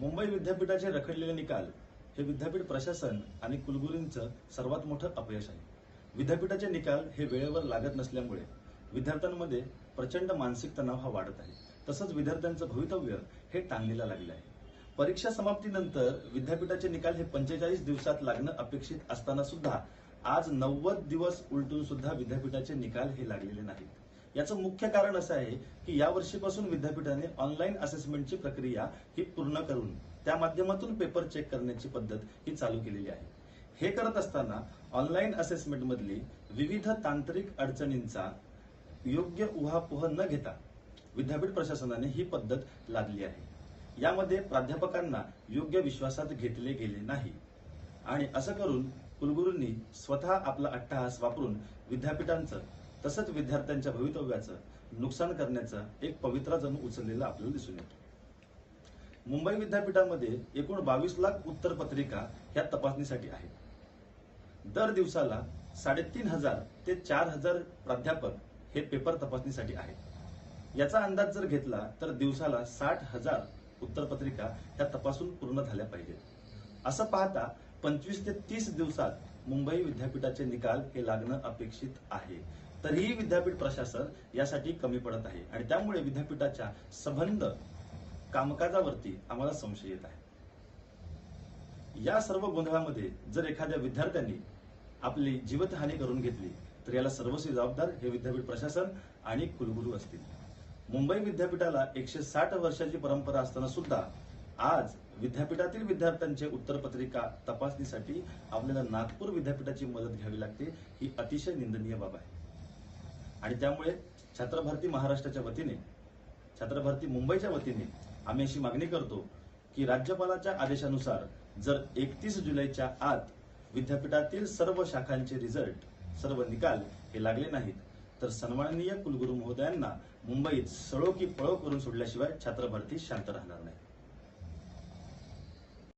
मुंबई विद्यापीठाचे रखडलेले निकाल हे विद्यापीठ प्रशासन आणि कुलगुरूंचं सर्वात मोठं अपयश आहे. विद्यापीठाचे निकाल हे वेळेवर लागत नसल्यामुळे विद्यार्थ्यांमध्ये प्रचंड मानसिक तणाव हा वाढत आहे. तसंच विद्यार्थ्यांचं भवितव्य हे टांगणीला लागले आहे. परीक्षा समाप्तीनंतर विद्यापीठाचे निकाल हे पंचेचाळीस दिवसात लागणं अपेक्षित असताना सुद्धा आज नव्वद दिवस उलटून सुद्धा विद्यापीठाचे निकाल हे लागलेले नाहीत. याचं मुख्य कारण असं आहे की या वर्षीपासून विद्यापीठाने ऑनलाईन असेसमेंटची प्रक्रिया ही पूर्ण करून त्या माध्यमातून पेपर चेक करण्याची पद्धत ही चालू केलेली आहे. हे करत असताना ऑनलाईन असेसमेंटमधली विविध तांत्रिक अडचणींचा योग्य उहापोह न घेता विद्यापीठ प्रशासनाने ही पद्धत लादली आहे. यामध्ये प्राध्यापकांना योग्य विश्वासात घेतले गेले नाही. आणि असं करून कुलगुरूंनी स्वतः आपला अट्टहास वापरून विद्यापीठांचं तसंच विद्यार्थ्यांच्या भवितव्याचं नुकसान करण्याचा एक पवित्रा जणू उचललेला आपल्याला दिसून येतो. मुंबई विद्यापीठामध्ये एकूण बावीस लाख उत्तरपत्रिका ह्या तपासणीसाठी आहेत. दर दिवसाला साडेतीन हजार ते चार हजार प्राध्यापक हे पेपर तपासणीसाठी आहेत. याचा अंदाज जर घेतला तर दिवसाला साठ हजार उत्तरपत्रिका ह्या तपासून पूर्ण झाल्या पाहिजेत. असं पाहता पंचवीस ते तीस दिवसात मुंबई विद्यापीठाचे निकाल हे लागणं अपेक्षित आहे. तरीही विद्यापीठ प्रशासन यासाठी कमी पडत आहे. आणि त्यामुळे विद्यापीठाच्या संबंध कामकाजावरती आम्हाला संशय येत आहे. या सर्व गोंधळामध्ये जर एखाद्या विद्यार्थ्यांनी आपली जीवितहानी करून घेतली तर याला सर्वस्वी जबाबदार हे विद्यापीठ प्रशासन आणि कुलगुरू असतील. मुंबई विद्यापीठाला एकशे साठ वर्षाची परंपरा असताना सुद्धा आज विद्यापीठातील विद्यार्थ्यांचे उत्तरपत्रिका तपासणीसाठी आपल्याला नागपूर विद्यापीठाची मदत घ्यावी लागते ही अतिशय निंदनीय बाब आहे. आणि त्यामुळे छात्रभारती महाराष्ट्राच्या वतीने छात्रभारती मुंबईच्या वतीने आम्ही अशी मागणी करतो की राज्यपालाच्या आदेशानुसार जर एकतीस जुलैच्या आत विद्यापीठातील सर्व शाखांचे रिझल्ट सर्व निकाल हे लागले नाहीत तर सन्माननीय कुलगुरू महोदयांना मुंबईत सळो की पळो करून सोडल्याशिवाय छात्रभारती शांत राहणार नाही.